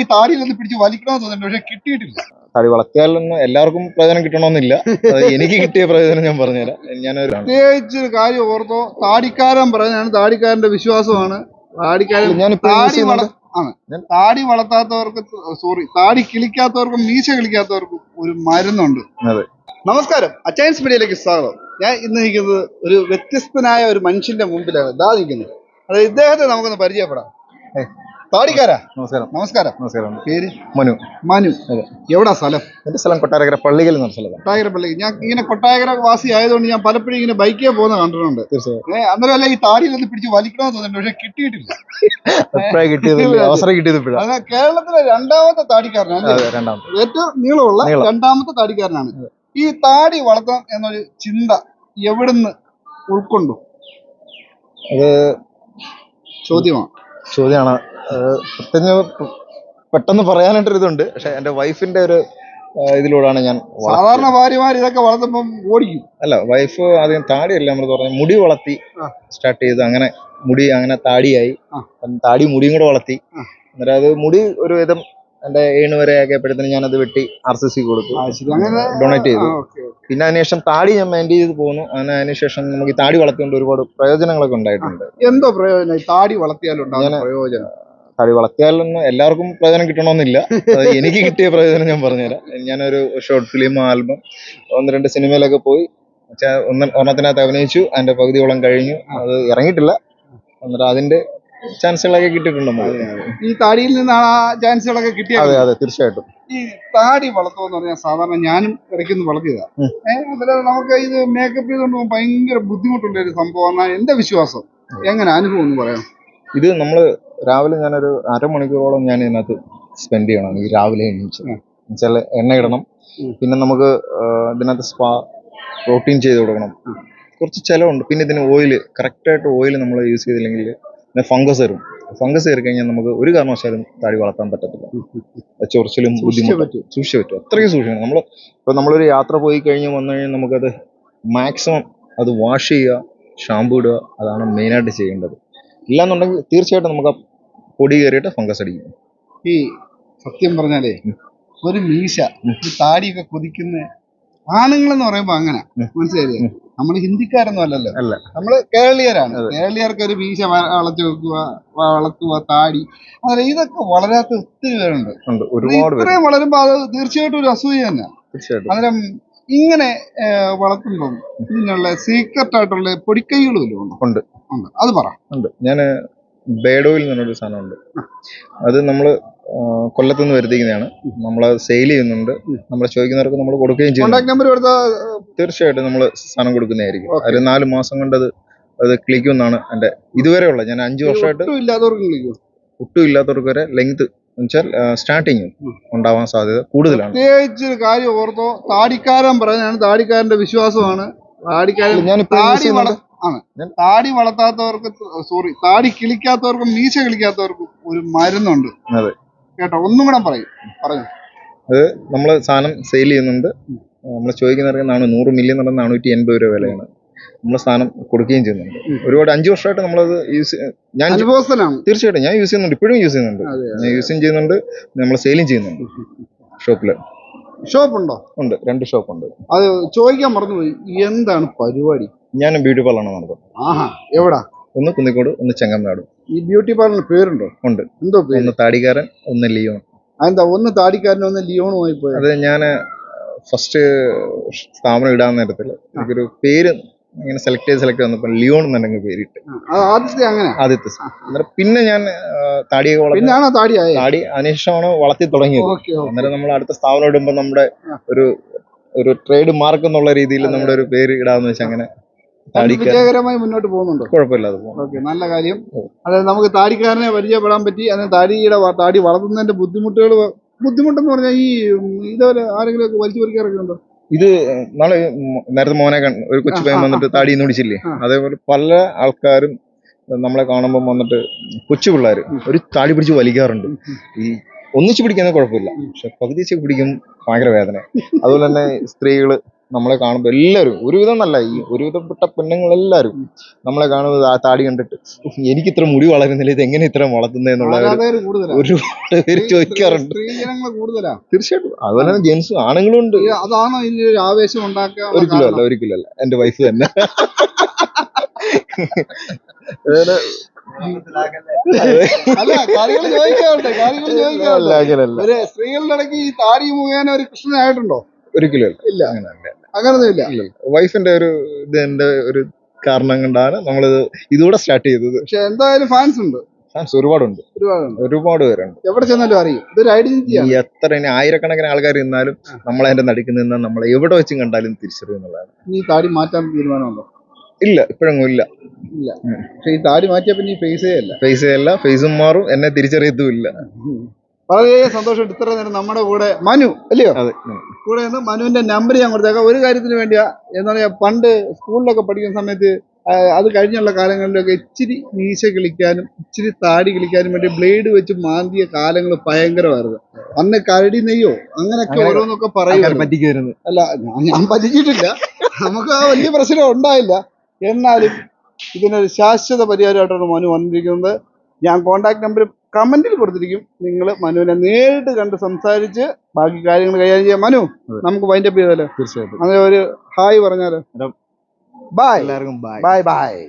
ഈ താടിയിൽ നിന്ന് പിടിച്ച് വലിക്കണമെന്ന് തോന്നുന്നുണ്ട് പക്ഷെ കിട്ടിയിട്ടില്ല. താടി വളർത്തിയാലൊന്നും എല്ലാവർക്കും പ്രയോജനം കിട്ടണമെന്നില്ല. എനിക്ക് കിട്ടിയ പ്രയോജനം ഞാൻ പറഞ്ഞുതരാം. ഞാൻ പ്രത്യേകിച്ച് ഒരു കാര്യം ഓർത്തോ താടിക്കാരൻ പറഞ്ഞാണ് താടിക്കാരന്റെ വിശ്വാസമാണ്. താടിക്കാരൻ ഞാൻ താടി. ആണ്. താടി വളർത്താത്തവർക്ക് സോറി താടി കിളിക്കാത്തവർക്കും മീശ കിളിക്കാത്തവർക്കും ഒരു മരുന്നുണ്ട്. നമസ്കാരം. അച്ചയൻസ് മീഡിയയിലേക്ക് സ്വാഗതം. ഞാൻ ഇന്ന് നിൽക്കുന്നത് ഒരു വ്യത്യസ്തനായ ഒരു മനുഷ്യന്റെ മുമ്പിലാണ്. ഇതാ നിൽക്കുന്നത് അതായത് ഇദ്ദേഹത്തെ നമുക്കൊന്ന് പരിചയപ്പെടാം. താടിക്കാരാ നമസ്കാരം. നമസ്കാരം. നമസ്കാരം. പേര്? മനു. മനു. എവിടാ സ്ഥലം? എന്റെ സ്ഥലം കൊട്ടാരക്കര പള്ളിയിൽ എന്ന സ്ഥലം കൊട്ടായകര പള്ളി ഞാൻ ഇങ്ങനെ കൊട്ടായകര വാസി ആയതുകൊണ്ട് ഞാൻ പലപ്പോഴും ഇങ്ങനെ ബൈക്കേ പോകുന്ന കണ്ടിട്ടുണ്ട്. തീർച്ചയായും. അന്നേരം അല്ല ഈ താടിയിലൊന്ന് പിടിച്ച് വലിക്കണമെന്ന് തോന്നുന്നുണ്ട് പക്ഷെ കിട്ടിയിട്ടില്ല. അവസരം കേരളത്തിലെ രണ്ടാമത്തെ താടിക്കാരനാണ് ഏറ്റവും നീളമുള്ള രണ്ടാമത്തെ താടിക്കാരനാണ്. ഈ താടി വളർത്താം എന്നൊരു ചിന്ത എവിടുന്ന് ഉൾക്കൊണ്ടു? അത് ചോദ്യമാണ് ചോദ്യമാണ്. പ്രത്യേകിച്ച് പെട്ടെന്ന് പറയാനായിട്ടൊരു ഇതുണ്ട്. പക്ഷെ എന്റെ വൈഫിന്റെ ഒരു ഇതിലൂടെയാണ് ഞാൻ സാധാരണ ഭാര്യമാർ ഇതൊക്കെ വളർത്തുമ്പോൾ ഓടിക്കും. അല്ല വൈഫ് ആദ്യം താടിയല്ല നമ്മൾ പറഞ്ഞ മുടി വളർത്തി സ്റ്റാർട്ട് ചെയ്ത് അങ്ങനെ മുടി അങ്ങനെ താടിയായി. താടി മുടിയും കൂടെ വളർത്തി. അന്നേരം അത് മുടി ഒരു വിധം എന്റെ ഏണ് വരെ ആക്കിയപ്പോഴത്തേന് ഞാൻ അത് വെട്ടി ആർ സി സി കൊടുത്തു. ഡൊണേറ്റ് ചെയ്തു. പിന്നെ അതിനുശേഷം താടി ഞാൻ മെയിന്റെയിൻ ചെയ്ത് പോന്നു. അങ്ങനെ അതിനുശേഷം നമുക്ക് ഈ താടി വളർത്തിക്കൊണ്ട് ഒരുപാട് പ്രയോജനങ്ങളൊക്കെ ഉണ്ടായിട്ടുണ്ട്. എന്തോ പ്രയോജനം? താടി വളർത്തിയാലുണ്ടാകുന്ന ഞാൻ പ്രയോജനം. താടി വളർത്തിയാൽ എല്ലാവർക്കും പ്രയോജനം കിട്ടണമെന്നില്ല. എനിക്ക് കിട്ടിയ പ്രയോജനം ഞാൻ പറഞ്ഞുതരാം. ഞാനൊരു ഷോർട്ട് ഫിലിം ആൽബം ഒന്ന് രണ്ട് സിനിമയിലൊക്കെ പോയി. ഒന്ന് ഒരെണ്ണത്തിനകത്ത് അഭിനയിച്ചു. അതിന്റെ പകുതിയോളം കഴിഞ്ഞു. അത് ഇറങ്ങിയിട്ടില്ല. എന്നിട്ട് അതിന്റെ ചാൻസുകളൊക്കെ കിട്ടിയിട്ടുണ്ട് ഈ താടിയിൽ നിന്നാണ് ആ ചാൻസുകളൊക്കെ കിട്ടിയത്? അതെ അതെ തീർച്ചയായിട്ടും. ഈ താടി വളർത്തുമെന്ന് പറഞ്ഞാൽ സാധാരണ ഞാനും ഇടയ്ക്കൊന്ന് വളർത്തിയതാ. ഏഹ് അതിൽ നമുക്ക് ഇത് മേക്കപ്പ് ചെയ്തുകൊണ്ട് ഭയങ്കര ബുദ്ധിമുട്ടുള്ള ഒരു സംഭവം എന്നാണ് എന്റെ വിശ്വാസം. എങ്ങനെ അനുഭവം എന്ന് പറയാം ഇത് നമ്മൾ രാവിലെ ഞാനൊരു അരമണിക്കൂറോളം ഞാൻ ഇതിനകത്ത് സ്പെൻഡ് ചെയ്യണം ഈ രാവിലെ എണീച്ച്. എന്നുവെച്ചാൽ എണ്ണ ഇടണം. പിന്നെ നമുക്ക് ഇതിനകത്ത് സ്പാ പ്രോട്ടീൻ ചെയ്ത് കൊടുക്കണം. കുറച്ച് ചിലവുണ്ട്. പിന്നെ ഇതിന് ഓയിൽ കറക്റ്റായിട്ട് ഓയിൽ നമ്മൾ യൂസ് ചെയ്തില്ലെങ്കിൽ പിന്നെ ഫംഗസ് വരും. ഫംഗസ് കയറി കഴിഞ്ഞാൽ നമുക്ക് ഒരു കാരണവശാലും താടി വളർത്താൻ പറ്റത്തില്ല. ചൊറിച്ചിലും ബുദ്ധിമുട്ടും. സൂക്ഷിച്ചേ പറ്റും. അത്രയും സൂക്ഷിക്കണം. നമ്മൾ ഇപ്പോൾ നമ്മളൊരു യാത്ര പോയി കഴിഞ്ഞ് വന്നു കഴിഞ്ഞാൽ നമുക്കത് മാക്സിമം അത് വാഷ് ചെയ്യുക ഷാമ്പു ഇടുക അതാണ് മെയിനായിട്ട് ചെയ്യേണ്ടത്. ഇല്ലാന്നുണ്ടെങ്കിൽ തീർച്ചയായിട്ടും നമുക്ക് ആ പൊടി കയറിയിട്ട് ഫംഗസ് അടിക്കും. ഈ സത്യം പറഞ്ഞാലേ ഒരു മീശ. താടിയൊക്കെ കൊതിക്കുന്ന ആണുങ്ങളെന്ന് പറയുമ്പോ അങ്ങനെ. മനസ്സിലായില്ലേ? നമ്മൾ നമ്മൾ ഹിന്ദിക്കാരൊന്നും അല്ലല്ലോ. അല്ല. നമ്മൾ കേരളീയരാണ്. കേരളീയർക്ക് ഒരു മീശ വളച്ചു വെക്കുക വളർത്തുക താടി അങ്ങനെ ഇതൊക്കെ വളരാത്ത ഒത്തിരി പേരുണ്ട്. ഇത്രയും വളരുമ്പോ അത് തീർച്ചയായിട്ടും ഒരു അസൂയ തന്നെ. അന്നേരം ഇങ്ങനെ വളർത്തുമ്പം ഇതിനുള്ള സീക്രട്ട് ആയിട്ടുള്ള പൊടിക്കൈകളും ഉണ്ട്. ഉണ്ട്. അത് പറ. ഉണ്ട്. ഞാൻ ബേഡോയിൽ എന്ന് പറഞ്ഞൊരു സാധനമുണ്ട്. അത് നമ്മൾ കൊല്ലത്തുനിന്ന് വരുത്തിക്കുന്നതാണ്. നമ്മൾ സെയിൽ ചെയ്യുന്നുണ്ട്. നമ്മൾ ചോദിക്കുന്നവർക്ക് നമ്മൾ കൊടുക്കുകയും ചെയ്യും നമ്പർ തീർച്ചയായിട്ടും നമ്മൾ സാധനം കൊടുക്കുന്നതായിരിക്കും. അതിൽ നാല് മാസം കൊണ്ട് അത് അത് കിളിക്കുമെന്നാണ് ഇതുവരെ ഇതുവരെയുള്ള ഞാൻ അഞ്ച് വർഷമായിട്ട് ഒട്ടും ഇല്ലാത്തവർക്കും വരെ ലെങ്ത് വെച്ചാൽ സ്റ്റാർട്ടിങ് ഉണ്ടാവാൻ സാധ്യത കൂടുതലാണ്. പ്രത്യേകിച്ച് ഒരു കാര്യം ഓർത്തോ. താടിക്കാരൻ പറഞ്ഞാണ് താടിക്കാരന്റെ വിശ്വാസമാണ്. താടിക്കാരൻ താടി. ആണ്. താടി വളർത്താത്തവർക്ക് സോറി താടി കിളിക്കാത്തവർക്കും മീശ കിളിക്കാത്തവർക്കും ഒരു മരുന്നുണ്ട്. അതെ. കേട്ടോ ഒന്നും കൂടെ പറയും. പറഞ്ഞു അത് നമ്മൾ സാധനം സെയിൽ ചെയ്യുന്നുണ്ട്. നമ്മൾ ചോദിക്കുന്നവർക്ക് നാണു നൂറ് മില്യൺ എന്ന് പറഞ്ഞാൽ നാനൂറ്റി എൺപത് രൂപ വിലയാണ്. നമ്മൾ സാധനം കൊടുക്കുകയും ചെയ്യുന്നുണ്ട്. ഒരുപാട് അഞ്ച് വർഷമായിട്ട് നമ്മളത് യൂസ് ഞാൻ തീർച്ചയായിട്ടും ഞാൻ യൂസ് ചെയ്യുന്നുണ്ട്. ഇപ്പോഴും യൂസ് ചെയ്യുന്നുണ്ട്. ഞാൻ യൂസും ചെയ്യുന്നുണ്ട്. നമ്മൾ സെയിലും ചെയ്യുന്നുണ്ട്. ഷോപ്പിൽ ഷോപ്പ് ഉണ്ടോ ഉണ്ട്. രണ്ട് ഷോപ്പ് ഉണ്ട് അത് ചോദിക്കാൻ മറന്നുപോയി. എന്താണ് പരിപാടി? ഞാൻ ബ്യൂട്ടി പാർലറാണ് നടത്തുന്നത് ആഹാ എവിടാ? ഒന്ന് കുന്നിക്കോട് ഒന്ന് ചെങ്ങമ്മനാട് ഈ ബ്യൂട്ടി പാർലറിന് പേരുണ്ടോ? ഉണ്ട്. എന്തോ പേര്? ഒന്ന് താടിക്കാരൻ ഒന്ന് ലിയോൺ. അതെന്താ ഒന്ന് താടിക്കാരനും ഒന്ന് ലിയോണുമായി പോയത് അതെ ഞാൻ ഫസ്റ്റ് സ്ഥാപനം ഇടാൻ നേരത്തിൽ എനിക്കൊരു പേര് ഇങ്ങനെ സെലക്ട് ചെയ്ത് സെലക്ട് വന്നപ്പോൾ ലിയോൺ എന്നുണ്ടെങ്കിൽ പേരിട്ട്. ആദ്യത്തെ അങ്ങനെ? ആദ്യത്തെ അന്നേരം പിന്നെ ഞാൻ ആ, താടിയൊക്കെ വളർത്തി പിന്നാണോ താടിയായ താടി അതിനുശേഷമാണ് വളർത്തി തുടങ്ങിയത്. ഓക്കെ അന്നേരം നമ്മൾ അടുത്ത സ്ഥാപനം ഇടുമ്പോൾ നമ്മുടെ ഒരു ഒരു ട്രേഡ് മാർക്ക് എന്നുള്ള രീതിയിൽ നമ്മുടെ ഒരു പേര് ഇടാന്ന് വെച്ചാൽ അങ്ങനെ താടിക്കാരൻ വിജയകരമായി മുന്നോട്ട് പോകുന്നുണ്ടോ? കുഴപ്പമില്ലാതെ ഓക്കെ നല്ല കാര്യം. അതായത് നമുക്ക് താടിക്കാരനെ പരിചയപ്പെടാൻ പറ്റി അതിന് താടിയുടെ താടി വളർത്തുന്നതിന്റെ ബുദ്ധിമുട്ടുകൾ ബുദ്ധിമുട്ടെന്ന് പറഞ്ഞാൽ ഈ ഇതുപോലെ ആരെങ്കിലും വലിച്ചു പറിക്കാറൊക്കെ ഉണ്ടോ ഇത് നാളെ നേരത്തെ മോനെ ഒരു കൊച്ചു പയ്യൻ വന്നിട്ട് താടി ഇന്നുടിച്ചില്ലേ ആ. അതേപോലെ പല ആൾക്കാരും നമ്മളെ കാണുമ്പോൾ വന്നിട്ട് കൊച്ചു പിള്ളേർ ഒരു താടി പിടിച്ച് വലിക്കാറുണ്ട്. ഈ ഒന്നിച്ച് പിടിക്കുന്ന കുഴപ്പമില്ല. പക്ഷെ പകുതിച്ച് പിടിക്കും ഭയങ്കര വേദന അതുപോലെ തന്നെ സ്ത്രീകൾ നമ്മളെ കാണുമ്പോൾ എല്ലാവരും ഒരുവിധം നല്ല ഈ ഒരുവിധപ്പെട്ട പെണ്ണുങ്ങളെല്ലാവരും നമ്മളെ കാണുമ്പോൾ ആ താടി കണ്ടിട്ട് എനിക്ക് ഇത്ര മുടി വളരുന്നില്ല ഇത് എങ്ങനെ ഇത്ര വളർത്തുന്നതെന്നുള്ള ഒരുപാട് പേര് ചോദിക്കാറുണ്ട്. തീർച്ചയായിട്ടും. അതുപോലെ തന്നെ ജെൻസും ആണുങ്ങളും ഉണ്ട്. അതാണ് ഒരു ആവേശം ഉണ്ടാക്കുക ഒരിക്കലും അല്ല ഒരിക്കലും അല്ല. എന്റെ വൈഫ് തന്നെ. അതുപോലെ സ്ത്രീകളുടെ ഇടയ്ക്ക് ഈ താടി മുഖേന ഒരു കൃഷ്ണനായിട്ടുണ്ടോ? ഒരിക്കലും ഇല്ല. അങ്ങനല്ല അങ്ങനൊന്നും ഇല്ല. വൈഫിന്റെ ഒരു ഇത് എന്റെ ഒരു കാരണം കൊണ്ടാണ് നമ്മളിത് ഇതുകൂടെ സ്റ്റാർട്ട് ചെയ്തത്. പക്ഷെ എന്തായാലും ഫാൻസ് ഉണ്ട്. ഫാൻസ് ഒരുപാടുണ്ട്. ഒരുപാടുണ്ട്. ഒരുപാട് പേരുണ്ട്. എവിടെ ചെന്നാലും അറിയും. ഇതൊരു ഐഡന്റിറ്റിയാണ് എത്ര ഇനി ആയിരക്കണക്കിന് ആൾക്കാർ നിന്നാലും നമ്മളെ അതിന്റെ നടുക്ക് നിന്നാൽ നമ്മൾ എവിടെ വെച്ചും കണ്ടാലും തിരിച്ചറിയും എന്നുള്ളതാണ്. ഈ താടി മാറ്റാൻ തീരുമാനമുണ്ടോ? ഇല്ല ഇപ്പോഴൊന്നും ഇല്ല. ഇല്ല. പക്ഷെ ഈ താടി മാറ്റിയാൽ പിന്നെ ഈ ഫേസേ അല്ല. ഫേസേ അല്ല ഫേസും മാറും എന്നെ തിരിച്ചറിയത്തും ഇല്ല. വളരെ സന്തോഷം ഇത്ര നേരം നമ്മുടെ കൂടെ മനു അല്ലയോ? കൂടെ നിന്ന് മനുവിന്റെ നമ്പർ ഞാൻ കൊടുത്തേക്കാം. ഒരു കാര്യത്തിന് വേണ്ടിയാ എന്താ പറയാ പണ്ട് സ്കൂളിലൊക്കെ പഠിക്കുന്ന സമയത്ത് അത് കഴിഞ്ഞുള്ള കാലങ്ങളിലൊക്കെ ഇച്ചിരി മീശ കിളിക്കാനും ഇച്ചിരി താടി കിളിക്കാനും വേണ്ടി ബ്ലേഡ് വെച്ച് മാന്തിയ കാലങ്ങൾ ഭയങ്കരമായിരുന്നു. അന്ന് കരടി നെയ്യോ അങ്ങനെയൊക്കെ അങ്ങനെ ഓരോന്നൊക്കെ പറയുന്നു അല്ല ഞാൻ- ഞാൻ പറ്റിച്ചിട്ടില്ല. നമുക്ക് ആ വലിയ പ്രശ്നം ഉണ്ടായില്ല. എന്നാലും ഇതിനൊരു ശാശ്വത പരിഹാരമായിട്ടാണ് മനു വന്നിരിക്കുന്നത്. ഞാൻ കോണ്ടാക്ട് നമ്പർ കമന്റിൽ കൊടുത്തിരിക്കും. നിങ്ങൾ മനുവിനെ നേരിട്ട് കണ്ട് സംസാരിച്ച് ബാക്കി കാര്യങ്ങൾ കൈകാര്യം ചെയ്യാം. മനു നമുക്ക് വൈൻഡ് അപ്പ് ചെയ്താലോ? തീർച്ചയായിട്ടും. അങ്ങനെ ഒരു ഹായ് പറഞ്ഞാലോ? ബൈ ബായ് എല്ലാവർക്കും ബൈ ബായ് ബായ്